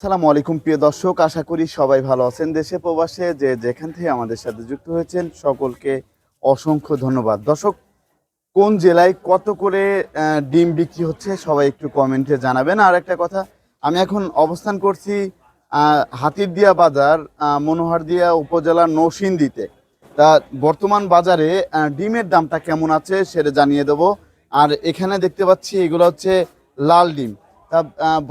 আসসালামু আলাইকুম, প্রিয় দর্শক। আশা করি সবাই ভালো আছেন দেশে প্রবাসে, যে যেখান থেকে আমাদের সাথে যুক্ত হয়েছেন, সকলকে অসংখ্য ধন্যবাদ। দর্শক, কোন জেলায় কত করে ডিম বিক্রি হচ্ছে, সবাই একটু কমেন্টে জানাবেন। আর একটা কথা, আমি এখন অবস্থান করছি হাতিরদিয়া বাজার মনোহারদিয়া উপজেলার নৌসিন্দিতে তা বর্তমান বাজারে ডিমের দামটা কেমন আছে সেটা জানিয়ে দেবো। আর এখানে দেখতে পাচ্ছি, এগুলো হচ্ছে লাল ডিম। তা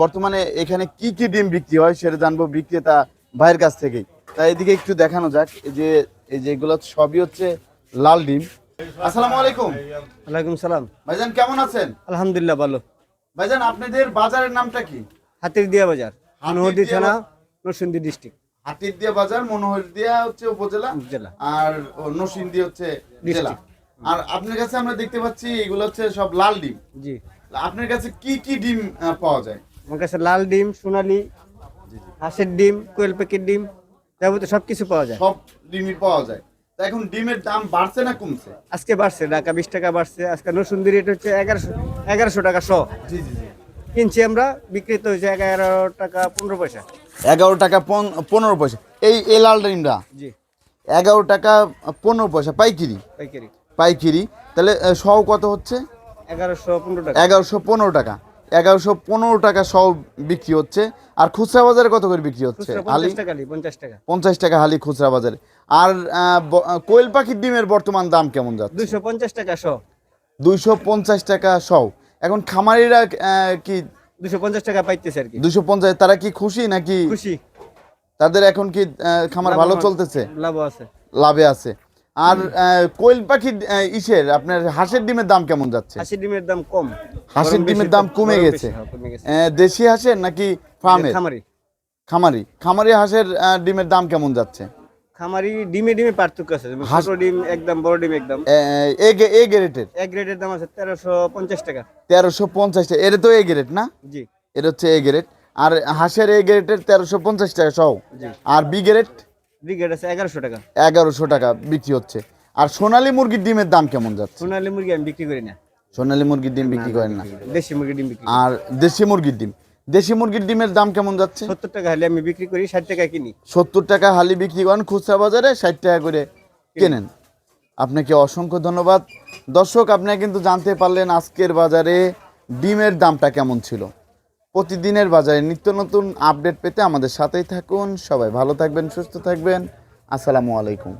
বর্তমানে এখানে কি কি ডিম বিক্রি হয় সেটা জানব বিক্রেতা ভাইয়ের কাছ থেকেই। তা এদিকে একটু দেখানো যাক এই যে এই যে এগুলো সবই হচ্ছে লাল ডিম। আসসালামু আলাইকুম। ওয়ালাইকুম সালাম। ভাইজান কেমন আছেন? আলহামদুলিল্লাহ ভালো। ভাইজান আপনাদের বাজারের নামটা কি? হাতির দিয়া বাজার মনোহরদি হাতিরদিয়া থানা নরসিংদী ডিস্ট্রিক্ট। হাতিরদিয়া বাজার মনোহরদিয়া হচ্ছে উপজেলা? জেলা আর নরসিংদী হচ্ছে জেলা। আর আপনার কাছে আমরা দেখতে পাচ্ছি এগুলো হচ্ছে সব লাল ডিম। জি। আপনার কাছে কি কি ডিম পাওয়া যায়? আমার কাছে লাল ডিম সোনালি হাঁসের ডিম কোয়েল প্যাকেট ডিম যাবতীয় সব কিছু পাওয়া যায়। সব ডিমই পাওয়া যায়। তা এখন ডিমের দাম বাড়ছে না কমছে? আজকে বাড়ছে টাকা বিশ টাকা বাড়ছে আজকে নরসিংদী রেট হচ্ছে এগারোশো এগারোশো টাকা শ। জি জি জি। কিনছি আমরা বিক্রিত হয়েছে এগারো টাকা পনেরো পয়সা। এগারো টাকা পন- পনেরো পয়সা। এই এই লাল ডিমটা? জি। এগারো টাকা পনেরো পয়সা পাইকিরি? পাইকারি। পাইকিরি। তাহলে সহ কত হচ্ছে? এগারোশো পনেরো টাকা। এগারোশো পনেরো টাকা। সহ বিক্রি হচ্ছে। আর খুচরা বাজারে কত করে বিক্রি হচ্ছে? হালি? পঞ্চাশ টাকা হালি খুচরা বাজারে। আর কোয়েল পাখির ডিমের বর্তমান দাম কেমন যাচ্ছে? দুইশো পঞ্চাশ টাকা শ। দুইশো পঞ্চাশ টাকা সহ এখন খামারিরা কি দুশো পঞ্চাশ টাকা পাইতেছে আর কি। দুশো পঞ্চাশ তারা কি খুশি নাকি খুশি। তাদের এখন কি খামার ভালো চলতেছে? লাভ আছে। লাভে আছে। আর কোয়েল পাখির ইসের আপনার হাঁসের ডিমের দাম কেমন যাচ্ছে? হাসি ডিমের দাম কম। হাঁসের ডিমের দাম কমে গেছে। হ্যাঁ, দেশি হাঁসের নাকি ফার্মের? খামারি। খামারি। খামারি হাঁসের ডিমের দাম কেমন যাচ্ছে? খামারি ডিমে ডিমে পার্থক্য আছে ছোট ডিম একদম বড় ডিম একদম। এ এ গ্রেডের? এক গ্রেডের দাম আছে তেরোশো পঞ্চাশ টাকা। তেরোশো পঞ্চাশ টাকা। এটা তো এ গ্রেড না? জি। এটা হচ্ছে এ গ্রেড। আর হাঁসের এ গ্রেডের তেরোশো পঞ্চাশ টাকা সহ? জি। আর বি গ্রেড? বি গ্রেড আছে এগারোশো টাকা। এগারোশো টাকা বিক্রি হচ্ছে। আর সোনালী মুরগির ডিমের দাম কেমন যাচ্ছে? সোনালী মুরগি আমি বিক্রি করি না। সোনালী মুরগির ডিম বিক্রি করেন না। দেশি মুরগি ডিম বিক্রি আর দেশি মুরগির ডিম? দেশি মুরগির ডিমের দাম কেমন যাচ্ছে? সত্তর টাকা হলে আমি বিক্রি করি ষাট টাকা কিনি। সত্তর টাকা হালি বিক্রি করেন খুচরা বাজারে ষাট টাকা করে কেনেন। আপনাকে অসংখ্য ধন্যবাদ। দর্শক আপনারা কিন্তু জানতে পারলেন আজকের বাজারে ডিমের দামটা কেমন ছিল। প্রতিদিনের বাজারে নিত্য নতুন আপডেট পেতে আমাদের সাথেই থাকুন। সবাই ভালো থাকবেন, সুস্থ থাকবেন। আসসালামু আলাইকুম।